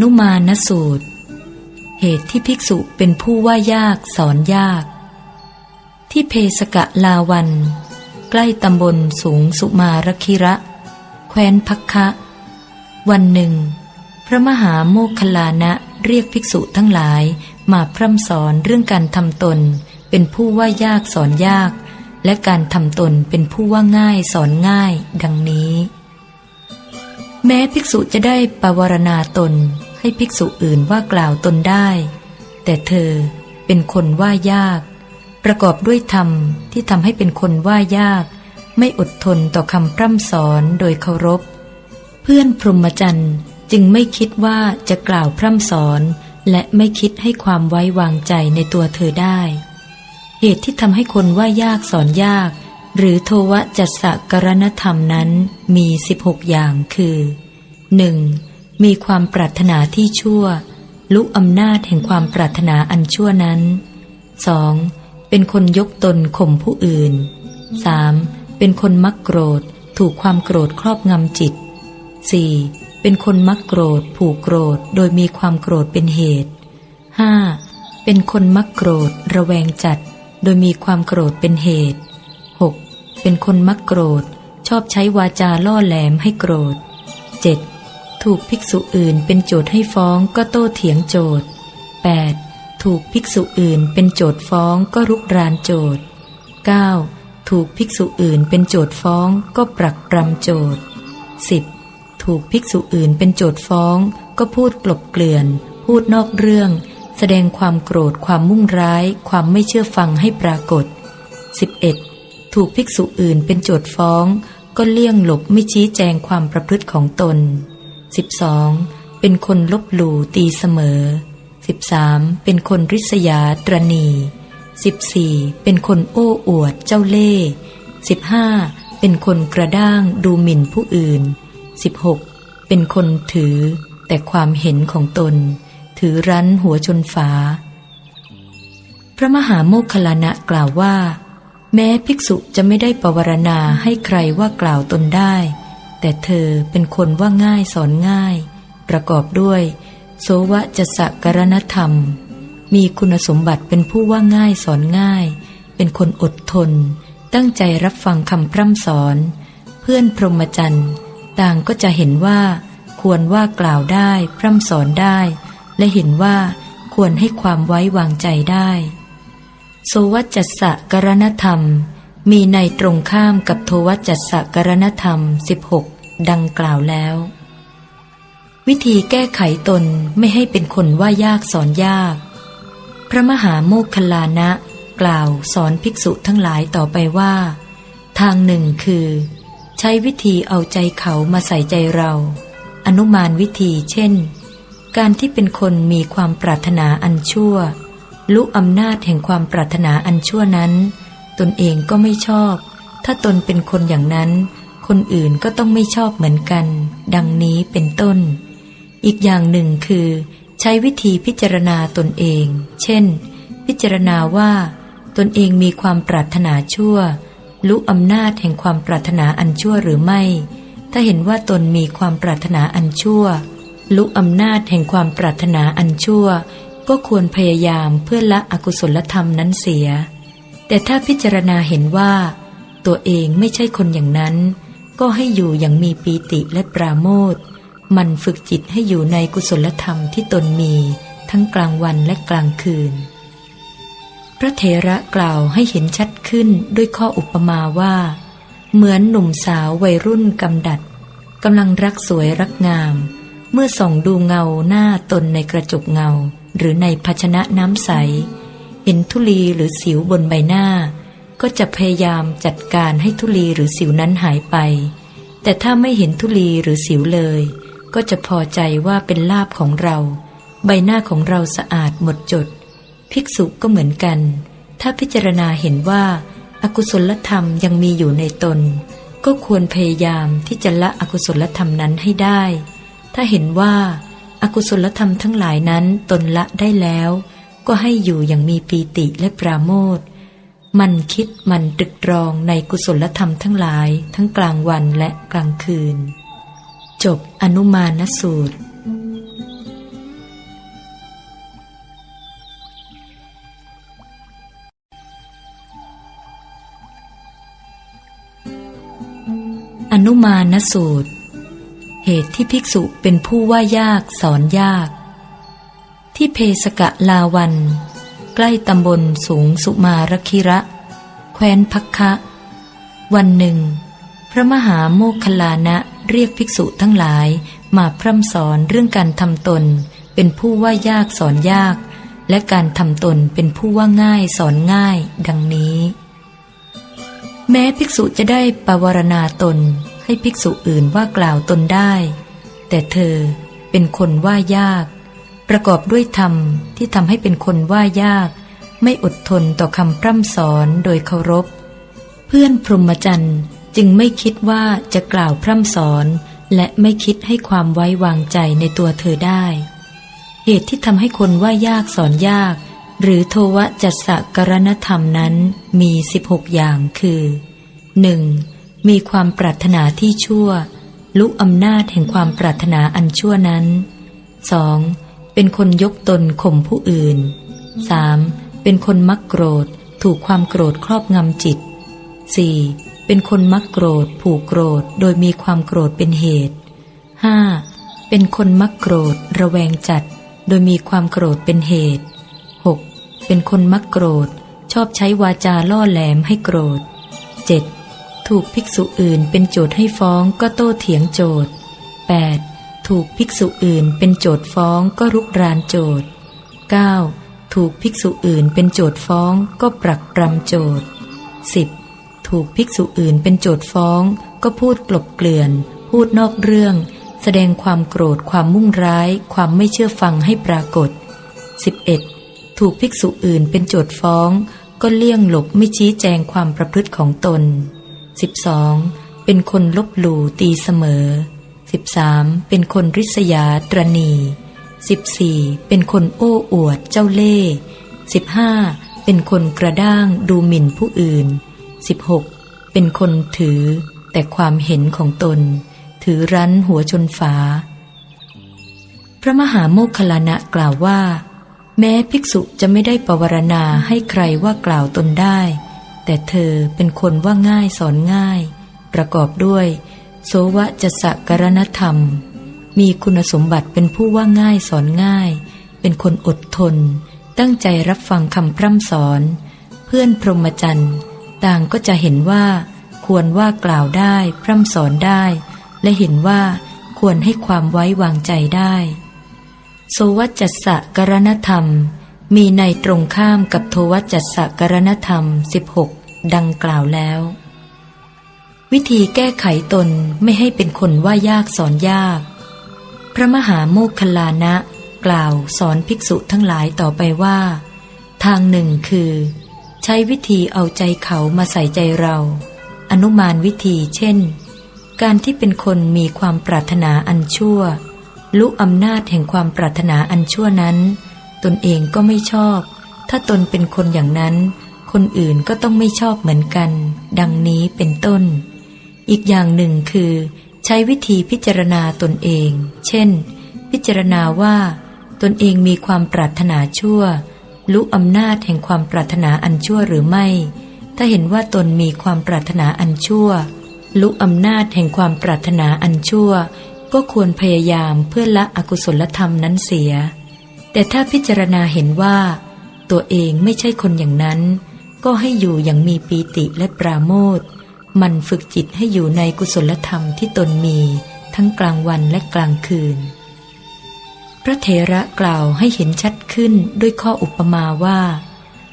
นุมานสูตร เหตุที่ภิกษุเป็นผู้ว่ายากสอนยาก ที่เพสกะลาวัน ใกล้ตำบลสูงสุมารคิระ แคว้นพักคะ วันหนึ่ง พระมหาโมคคลลานะเรียกภิกษุทั้งหลายมาพร่ำสอนเรื่องการทำตน เป็นผู้ว่ายากสอนยาก และการทำตนเป็นผู้ว่าง่ายสอนง่าย ดังนี้ แม้ภิกษุจะได้ปวารณาตน ให้ภิกษุอื่นว่ากล่าวตนได้ แต่เธอเป็นคนว่ายาก ประกอบด้วยธรรมที่ทำให้เป็นคนว่ายาก ไม่อดทนต่อคำพร่ำสอนโดยเคารพ เพื่อนพรหมจรรย์จึงไม่คิดว่าจะกล่าวพร่ำสอนและไม่คิดให้ความไว้วางใจในตัวเธอได้ เหตุที่ทำให้คนว่ายากสอนยาก หรือโทวจัสสะกรณธรรมนั้นมี 16 อย่างคือ 1. มีความปรารถนาที่ชั่ว ลุกอำนาจแห่งความปรารถนาอันชั่วนั้น 2. เป็นคนยกตนข่มผู้อื่น 3. เป็นคนมักโกรธ ถูกความโกรธครอบงำจิต 4. เป็นคนมักโกรธ ผูกโกรธโดยมีความโกรธเป็นเหตุ 5. เป็นคนมักโกรธ ระแวงจัด โดยมีความโกรธเป็นเหตุ 6. เป็นคนมักโกรธ ชอบใช้วาจาล่อแหลมให้โกรธ 7. ถูกภิกษุอื่นเป็นโจทย์ให้ฟ้องก็โต้เถียงโจทย์ 8. ถูกภิกษุอื่นเป็นโจทย์ฟ้องก็รุกรานโจทย์ 9. ถูกภิกษุอื่นเป็นโจทย์ฟ้องก็ปรักปรำโจทย์ 10. ถูกภิกษุอื่นเป็นโจทย์ฟ้องก็พูดกลบเกลื่อน พูดนอกเรื่อง แสดงความโกรธความมุ่งร้าย ความไม่เชื่อฟังให้ปรากฏ 11. ถูกภิกษุอื่นเป็นโจทย์ฟ้องก็เลี่ยงหลบไม่ชี้แจงความประพฤติของตน 12. เป็นคนลบหลู่ตีเสมอ 13. เป็นคนริษยาตรณี 14. เป็นคนโอ้อวดเจ้าเล่ห์ 15. เป็นคนกระด้างดูหมิ่นผู้อื่น 16. เป็นคนถือ แต่ความเห็นของตน ถือรั้นหัวชนฝา พระมหาโมคคลลานะกล่าวว่า แม้ภิกษุจะไม่ได้ปวารณาให้ใครว่ากล่าวตนได้ แต่เธอเป็นคนว่าง่ายสอนง่าย ประกอบด้วย โสวะจะสะกรณธรรม มีคุณสมบัติเป็นผู้ว่าง่ายสอนง่าย เป็นคนอดทน ตั้งใจรับฟังคำพร่ำสอน เพื่อนพรหมจรรย์ต่างก็จะเห็นว่า ควรว่ากล่าวได้ พร่ำสอนได้ และเห็นว่าควรให้ความไว้วางใจได้ โสวัจจัสสะกรณธรรม มีในตรงข้ามกับโทวัจจัสสกรณธรรม 16 ดังกล่าวแล้ว วิธีแก้ไขตนไม่ให้เป็นคนว่ายากสอนยาก พระมหาโมคคลลานะ กล่าวสอนภิกษุทั้งหลายต่อไปว่า ทางหนึ่งคือ ใช้วิธีเอาใจเขามาใส่ใจเรา อนุมานวิธีเช่น การที่เป็นคนมีความปรารถนาอันชั่วลุอำนาจแห่งความปรารถนาอันชั่วนั้น ตนเองก็ไม่ชอบ ถ้าตนเป็นคนอย่างนั้น คนอื่นก็ต้องไม่ชอบเหมือนกัน ดังนี้เป็นต้น อีกอย่างหนึ่งคือ ใช้วิธีพิจารณาตนเอง เช่น พิจารณาว่า ตนเองมีความปรารถนาชั่วลุอำนาจแห่งความปรารถนาอันชั่วหรือไม่ ถ้าเห็นว่าตนมีความปรารถนาอันชั่วลุอำนาจแห่งความปรารถนาอันชั่ว ก็ควรพยายามเพื่อละอกุศลธรรมนั้นเสีย แต่ถ้าพิจารณาเห็นว่า ตัวเองไม่ใช่คนอย่างนั้น ก็ให้อยู่อย่างมีปีติและปราโมทมันฝึกจิตให้อยู่ในกุศลธรรมที่ตนมีทั้งกลางวันและกลางคืน พระเถระกล่าวให้เห็นชัดขึ้นด้วยข้ออุปมาว่า เหมือนหนุ่มสาววัยรุ่นกำดัดกำลังรักสวยรักงาม เมื่อส่องดูเงาหน้าตนในกระจกเงา หรือในภาชนะน้ำใส เห็นทุลีหรือสิวบนใบหน้า ก็จะพยายามจัดการให้ทุลีหรือสิวนั้นหายไป แต่ถ้าไม่เห็นทุลีหรือสิวเลย ก็จะพอใจว่าเป็นลาบของเรา ใบหน้าของเราสะอาดหมดจด ภิกษุก็เหมือนกัน ถ้าพิจารณาเห็นว่าอากุศลธรรมยังมีอยู่ในตน ก็ควรพยายามที่จะละอกุศลธรรมนั้นให้ได้ ถ้าเห็นว่าอากุศลธรรมทั้งหลายนั้นตนละได้แล้ว ก็ให้อยู่อย่างมีปีติและปราโมทมันคิดมันตรึกตรองในกุศลธรรมทั้งหลายทั้งกลางวันและกลางคืน จบอนุมานสูตร อนุมานสูตร เหตุที่ภิกษุเป็นผู้ว่ายากสอนยาก ที่เพสกะลาวัน ใกล้ตำบลสูงสุมารคิระ แคว้นพักคะ วันหนึ่ง พระมหาโมคคลลานะเรียกภิกษุทั้งหลายมาพร่ำสอนเรื่องการทำตน เป็นผู้ว่ายากสอนยาก และการทำตนเป็นผู้ว่าง่ายสอนง่าย ดังนี้ แม้ภิกษุจะได้ปวารณาตนให้ภิกษุอื่นว่ากล่าวตนได้ แต่เธอเป็นคนว่ายาก ประกอบด้วยธรรมที่ทำให้เป็นคนว่ายาก ไม่อดทนต่อคำพร่ำสอนโดยเคารพ เพื่อนพรหมจรรย์จึงไม่คิดว่าจะกล่าวพร่ำสอน และไม่คิดให้ความไว้วางใจในตัวเธอได้ เหตุที่ทำให้คนว่ายากสอนยาก หรือโทวจัสสะกรณธรรมนั้นมี 16 อย่างคือ 1. มีความปรารถนาที่ชั่ว ลุอำนาจแห่งความปรารถนาอันชั่วนั้น 2. เป็นคนยกตนข่มผู้อื่น 3. เป็นคนมักโกรธ ถูกความโกรธครอบงำจิต 4. เป็นคนมักโกรธ ผูกโกรธ โดยมีความโกรธเป็นเหตุ 5. เป็นคนมักโกรธ ระแวงจัด โดยมีความโกรธเป็นเหตุ 6. เป็นคนมักโกรธ ชอบใช้วาจาล่อแหลมให้โกรธ 7. ถูกภิกษุอื่นเป็นโจทย์ให้ฟ้องก็โต้เถียงโจทย์ 8. ถูกภิกษุอื่นเป็นโจทฟ้องก็รุกรานโจท 9. ถูกภิกษุอื่นเป็นโจทฟ้องก็ปรักปรำโจท 10. ถูกภิกษุอื่นเป็นโจทฟ้องก็พูดกลบเกลื่อน พูดนอกเรื่อง แสดงความโกรธความมุ่งร้าย ความไม่เชื่อฟังให้ปรากฏ 11. ถูกภิกษุอื่นเป็นโจทฟ้องก็เลี่ยงหลบไม่ชี้แจงความประพฤติของตน 12. เป็นคนลบหลู่ตีเสมอ 13. เป็นคนริษยาตรณี 14. เป็นคนโอ้อวดเจ้าเล่ห์ 15. เป็นคนกระด้างดูหมิ่นผู้อื่น 16. เป็นคนถือ แต่ความเห็นของตน ถือรั้นหัวชนฝา พระมหาโมคคลลานะกล่าวว่า แม้ภิกษุจะไม่ได้ปวารณาให้ใครว่ากล่าวตนได้ แต่เธอเป็นคนว่าง่ายสอนง่าย ประกอบด้วย โสวะจะสะกรณธรรม มีคุณสมบัติเป็นผู้ว่าง่ายสอนง่าย เป็นคนอดทน ตั้งใจรับฟังคำพร่ำสอน เพื่อนพรหมจรรย์ ต่างก็จะเห็นว่า ควรว่ากล่าวได้พร่ำสอนได้ และเห็นว่าควรให้ความไว้วางใจได้ โสวัจจัสะกรณธรรม มีในตรงข้ามกับโทวัจจัสสะกรณธรรม 16 ดังกล่าวแล้ว วิธีแก้ไขตนไม่ให้เป็นคนว่ายากสอนยาก พระมหาโมคคลานะ กล่าวสอนภิกษุทั้งหลายต่อไปว่า ทางหนึ่งคือ ใช้วิธีเอาใจเขามาใส่ใจเรา อนุมานวิธีเช่น การที่เป็นคนมีความปรารถนาอันชั่วลุอำนาจแห่งความปรารถนาอันชั่วนั้น ตนเองก็ไม่ชอบ ถ้าตนเป็นคนอย่างนั้น คนอื่นก็ต้องไม่ชอบเหมือนกัน ดังนี้เป็นต้น อีกอย่างหนึ่งคือ ใช้วิธีพิจารณาตนเอง เช่น พิจารณาว่า ตนเองมีความปรารถนาชั่วรู้อำนาจแห่งความปรารถนาอันชั่วหรือไม่ ถ้าเห็นว่าตนมีความปรารถนาอันชั่วรู้อำนาจแห่งความปรารถนาอันชั่ว ก็ควรพยายามเพื่อละอกุศลธรรมนั้นเสีย แต่ถ้าพิจารณาเห็นว่า ตัวเองไม่ใช่คนอย่างนั้น ก็ให้อยู่อย่างมีปีติและปราโมทย์ มันฝึกจิตให้อยู่ในกุศลธรรมที่ตนมีทั้งกลางวันและกลางคืน พระเถระกล่าวให้เห็นชัดขึ้นด้วยข้ออุปมาว่า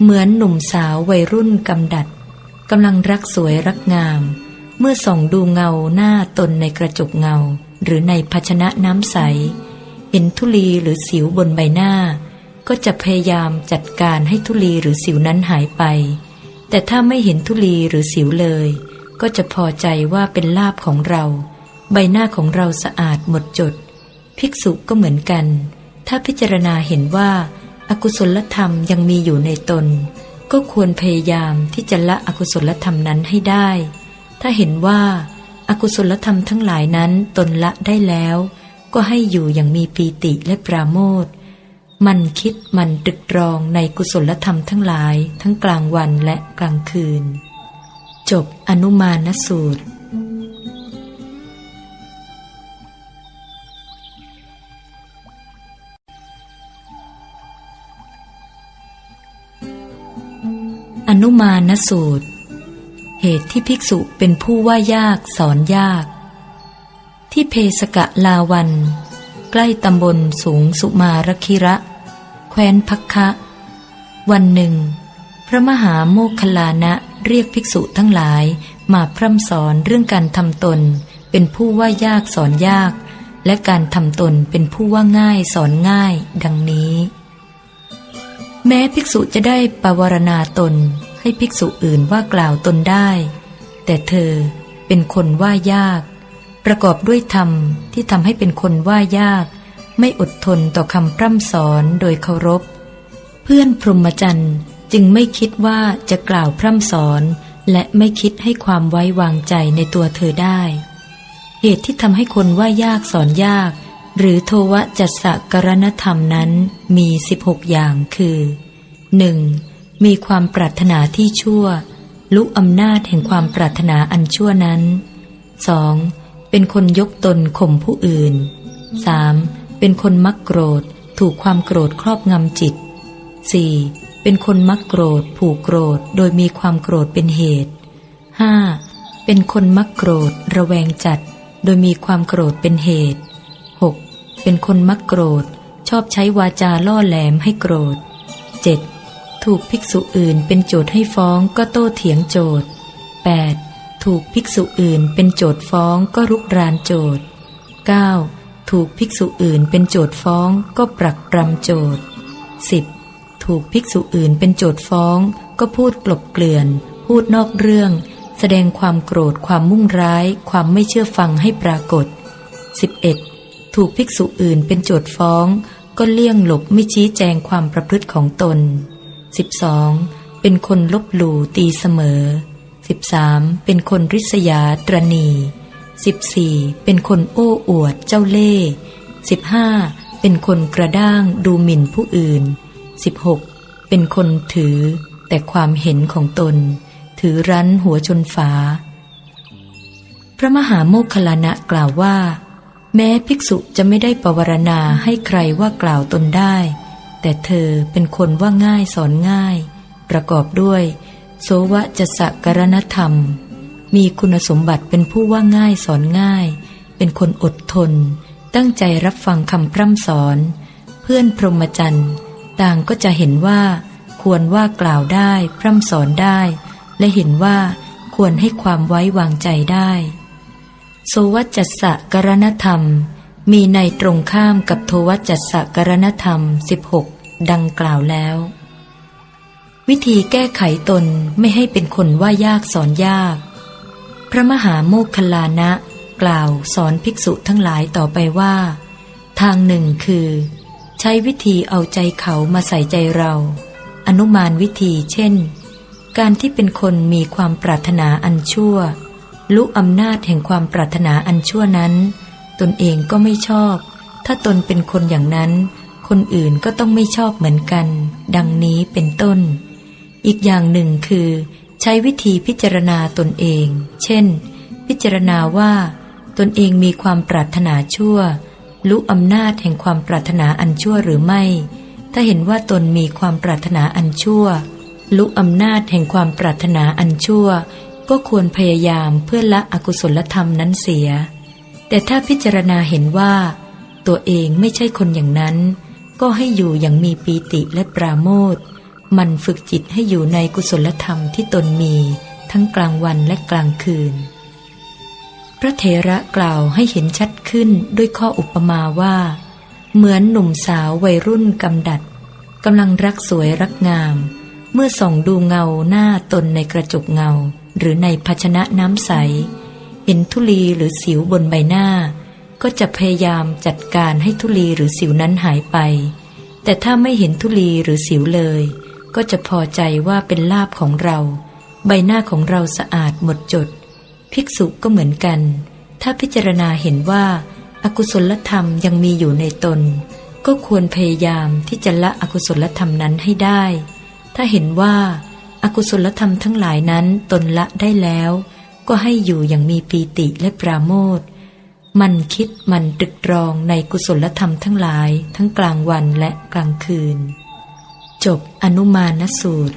เหมือนหนุ่มสาววัยรุ่นกำดัดกำลังรักสวยรักงาม เมื่อส่องดูเงาหน้าตนในกระจกเงา หรือในภาชนะน้ำใส เห็นทุลีหรือสิวบนใบหน้า ก็จะพยายามจัดการให้ทุลีหรือสิวนั้นหายไป แต่ถ้าไม่เห็นทุลีหรือสิวเลย ก็จะพอใจว่าเป็นลาบของเรา ใบหน้าของเราสะอาดหมดจด ภิกษุก็เหมือนกัน ถ้าพิจารณาเห็นว่าอากุศลธรรมยังมีอยู่ในตน ก็ควรพยายามที่จะละอกุศลธรรมนั้นให้ได้ ถ้าเห็นว่าอากุศลธรรมทั้งหลายนั้นตนละได้แล้ว ก็ให้อยู่อย่างมีปีติและปราโมทมันคิดมันตรึกตรองในกุศลธรรมทั้งหลาย ทั้งกลางวันและกลางคืน จบอนุมานสูตร อนุมานสูตร เหตุที่ภิกษุเป็นผู้ว่ายากสอนยาก ที่เพสกะลาวัน ใกล้ตำบลสูงสุมารคิระ แคว้นพักคะ วันหนึ่ง พระมหาโมคคลานะ เรียกภิกษุทั้งหลายมาพร่ำสอนเรื่องการทำตน เป็นผู้ว่ายากสอนยาก และการทำตนเป็นผู้ว่าง่ายสอนง่าย ดังนี้ แม้ภิกษุจะได้ปวารณาตนให้ภิกษุอื่นว่ากล่าวตนได้ แต่เธอเป็นคนว่ายาก ประกอบด้วยธรรมที่ทำให้เป็นคนว่ายาก ไม่อดทนต่อคำพร่ำสอนโดยเคารพ เพื่อนพรหมจรรย์ จึงไม่คิดว่าจะกล่าวพร่ำสอนและไม่คิดให้ความไว้วางใจในตัวเธอได้ เหตุที่ทำให้คนว่ายากสอนยาก หรือโทวจัสสะกรณธรรมนั้นมี 16 อย่างคือ 1. มีความปรารถนาที่ชั่ว ลุกอำนาจแห่งความปรารถนาอันชั่วนั้น 2. เป็นคนยกตนข่มผู้อื่น 3. เป็นคนมักโกรธ ถูกความโกรธครอบงำจิต 4. เป็นคนมักโกรธ ผูกโกรธ โดยมีความโกรธเป็นเหตุ 5. เป็นคนมักโกรธ ระแวงจัด โดยมีความโกรธเป็นเหตุ 6. เป็นคนมักโกรธ ชอบใช้วาจาล่อแหลมให้โกรธ 7. ถูกภิกษุอื่นเป็นโจทย์ให้ฟ้องก็โต้เถียงโจทย์ 8. ถูกภิกษุอื่นเป็นโจทย์ฟ้องก็รุกรานโจทย์ 9. ถูกภิกษุอื่นเป็นโจทย์ฟ้องก็ปรักปรำโจทย์ 10. ถูกภิกษุอื่นเป็นโจทฟ้อง ก็พูดกลบเกลื่อน พูดนอกเรื่อง แสดงความโกรธความมุ่งร้าย ความไม่เชื่อฟังให้ปรากฏ 11. ถูกภิกษุอื่นเป็นโจทฟ้อง ก็เลี่ยงหลบไม่ชี้แจงความประพฤติของตน 12. เป็นคนลบหลู่ตีเสมอ 13. เป็นคนริษยาตรณี 14. เป็นคนโอ้อวดเจ้าเล่ห์ 15. เป็นคนกระด้างดูหมิ่นผู้อื่น 16. เป็นคนถือ แต่ความเห็นของตน ถือรั้นหัวชนฝา พระมหาโมคคลลานะกล่าวว่า แม้ภิกษุจะไม่ได้ปวารณาให้ใครว่ากล่าวตนได้ แต่เธอเป็นคนว่าง่ายสอนง่าย ประกอบด้วย โสวะจะสะกรณธรรม มีคุณสมบัติเป็นผู้ว่าง่ายสอนง่าย เป็นคนอดทน ตั้งใจรับฟังคำพร่ำสอน เพื่อนพรหมจรรย์ ต่างก็จะเห็นว่า ควรว่ากล่าวได้ พร่ำสอนได้ และเห็นว่าควรให้ความไว้วางใจได้ โสวัจจัสะกรณธรรม มีในตรงข้ามกับโทวัจจัสะกรณธรรม 16 ดังกล่าวแล้ว วิธีแก้ไขตนไม่ให้เป็นคนว่ายากสอนยาก พระมหาโมคคลานะ กล่าวสอนภิกษุทั้งหลายต่อไปว่า ทางหนึ่งคือ ใช้วิธีเอาใจเขามาใส่ใจเรา อนุมานวิธีเช่น การที่เป็นคนมีความปรารถนาอันชั่วลุอำนาจแห่งความปรารถนาอันชั่วนั้น ตนเองก็ไม่ชอบ ถ้าตนเป็นคนอย่างนั้น คนอื่นก็ต้องไม่ชอบเหมือนกัน ดังนี้เป็นต้น อีกอย่างหนึ่งคือ ใช้วิธีพิจารณาตนเอง เช่น พิจารณาว่า ตนเองมีความปรารถนาชั่ว ลุอำนาจแห่งความปรารถนาอันชั่วหรือไม่ ถ้าเห็นว่าตนมีความปรารถนาอันชั่วลุอำนาจแห่งความปรารถนาอันชั่ว ก็ควรพยายามเพื่อละอกุศลธรรมนั้นเสีย แต่ถ้าพิจารณาเห็นว่า ตัวเองไม่ใช่คนอย่างนั้น ก็ให้อยู่อย่างมีปีติและปราโมทมันฝึกจิตให้อยู่ในกุศลธรรมที่ตนมี ทั้งกลางวันและกลางคืน พระเถระกล่าวให้เห็นชัดขึ้นด้วยข้ออุปมาว่า เหมือนหนุ่มสาววัยรุ่นกำดัดกำลังรักสวยรักงาม เมื่อส่องดูเงาหน้าตนในกระจกเงา หรือในภาชนะน้ำใส เห็นทุลีหรือสิวบนใบหน้า ก็จะพยายามจัดการให้ทุลีหรือสิวนั้นหายไป แต่ถ้าไม่เห็นทุลีหรือสิวเลย ก็จะพอใจว่าเป็นลาบของเรา ใบหน้าของเราสะอาดหมดจด ภิกษุก็เหมือนกัน ถ้าพิจารณาเห็นว่า อากุศลธรรมยังมีอยู่ในตน ก็ควรพยายามที่จะละอกุศลธรรมนั้นให้ได้ ถ้าเห็นว่าอากุศลธรรมทั้งหลายนั้นตนละได้แล้ว ก็ให้อยู่อย่างมีปีติและปราโมทมันคิดมันตรึกตรองในกุศลธรรมทั้งหลายทั้งกลางวันและกลางคืน จบอนุมานสูตร